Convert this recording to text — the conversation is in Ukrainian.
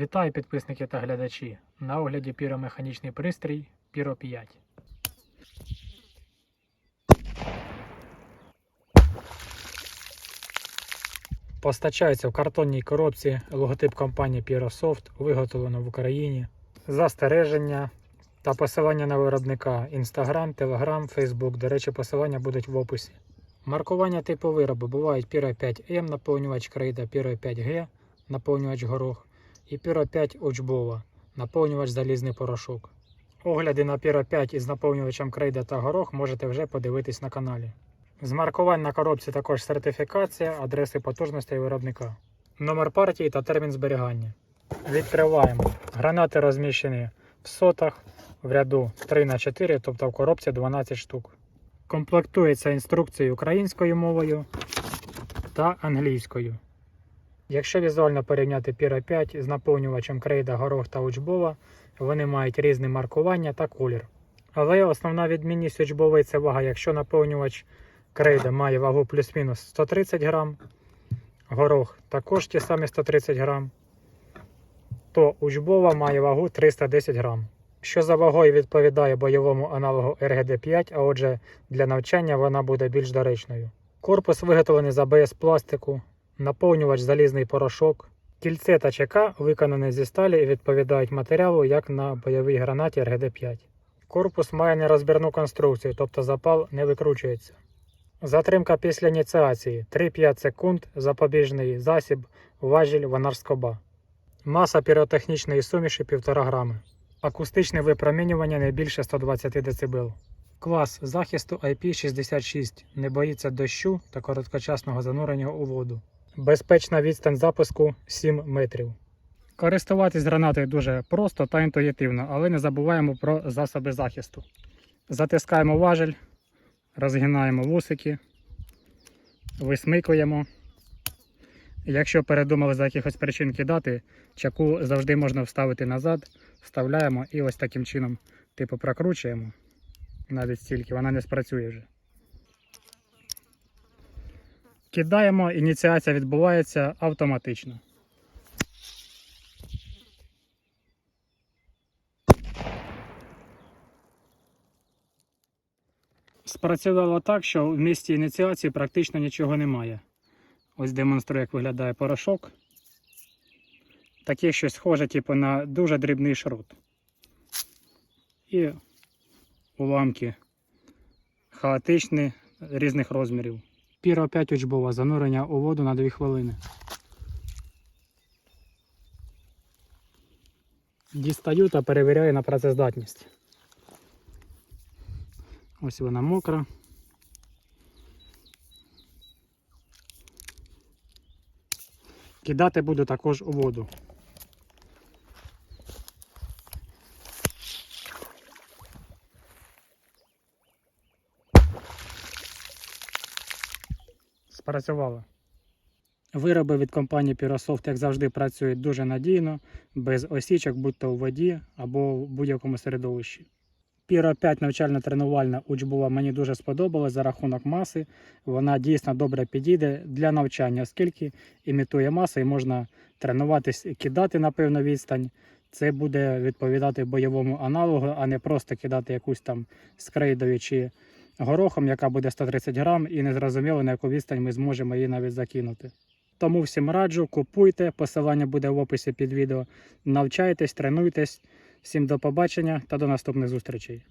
Вітаю підписники та глядачі. На огляді піромеханічний пристрій Піро 5. Постачається в картонній коробці логотип компанії Pyrosoft, виготовлено в Україні. Застереження та посилання на виробника Instagram, Telegram, Facebook. До речі, посилання будуть в описі. Маркування типу виробу бувають Pyro 5M, наповнювач крейда, Pyro 5G, наповнювач горох і Pyro 5 Очбова, наповнювач залізний порошок. Огляди на Pyro 5 із наповнювачем крейда та горох можете вже подивитись на каналі. З маркувань на коробці також сертифікація, адреси потужностей виробника, номер партії та термін зберігання. Відкриваємо. Гранати розміщені в сотах в ряду 3 на 4 тобто в коробці 12 штук. Комплектується інструкцією українською мовою та англійською. Якщо візуально порівняти Pyro 5 з наповнювачем крейда, горох та учбова, вони мають різне маркування та колір. Але основна відмінність учбової це вага, якщо наповнювач крейда має вагу плюс-мінус 130 грам, горох також ті самі 130 грам, то учбова має вагу 310 грам. Що за вагою відповідає бойовому аналогу РГД-5, а отже, для навчання вона буде більш доречною. Корпус виготовлений з АБС пластику, наповнювач залізний порошок. Кільце та ЧК виконані зі сталі і відповідають матеріалу, як на бойовій гранаті РГД-5. Корпус має нерозбірну конструкцію, тобто запал не викручується. Затримка після ініціації 3-5 секунд, запобіжний засіб, важіль, ванарскоба. Маса піротехнічної суміші 1,5 грами. Акустичне випромінювання не більше 120 дБ. Клас захисту IP66 не боїться дощу та короткочасного занурення у воду. Безпечна відстань запуску 7 метрів. Користуватись гранатою дуже просто та інтуїтивно, але не забуваємо про засоби захисту. Затискаємо важель, розгинаємо вусики, висмикуємо. Якщо передумали за якихось причин кидати, чаку завжди можна вставити назад, вставляємо і ось таким чином типу прокручуємо. Навіть стільки вона не спрацює вже. Кидаємо, ініціація відбувається автоматично. Спрацювало так, що в місці ініціації практично нічого немає. Ось демонструю, як виглядає порошок. Таке щось схоже, типу, на дуже дрібний шрот. І уламки хаотичні різних розмірів. Піро 5 учбова, занурення у воду на 2 хвилини. Дістаю та перевіряю на працездатність. Ось вона мокра. Кидати буду також у воду. Спрацювало. Вироби від компанії Pyrosoft, як завжди, працюють дуже надійно, без осічок, будь-то у воді або в будь-якому середовищі. Pyro 5 навчально-тренувальна учбова мені дуже сподобалась за рахунок маси. Вона дійсно добре підійде для навчання, оскільки імітує масу і можна тренуватись і кидати на певну відстань. Це буде відповідати бойовому аналогу, а не просто кидати якусь там скрейдою чи горохом, яка буде 130 грам, і незрозуміло на яку відстань ми зможемо її навіть закинути. Тому всім раджу, купуйте, посилання буде в описі під відео. Навчайтесь, тренуйтесь. Всім до побачення та до наступних зустрічей.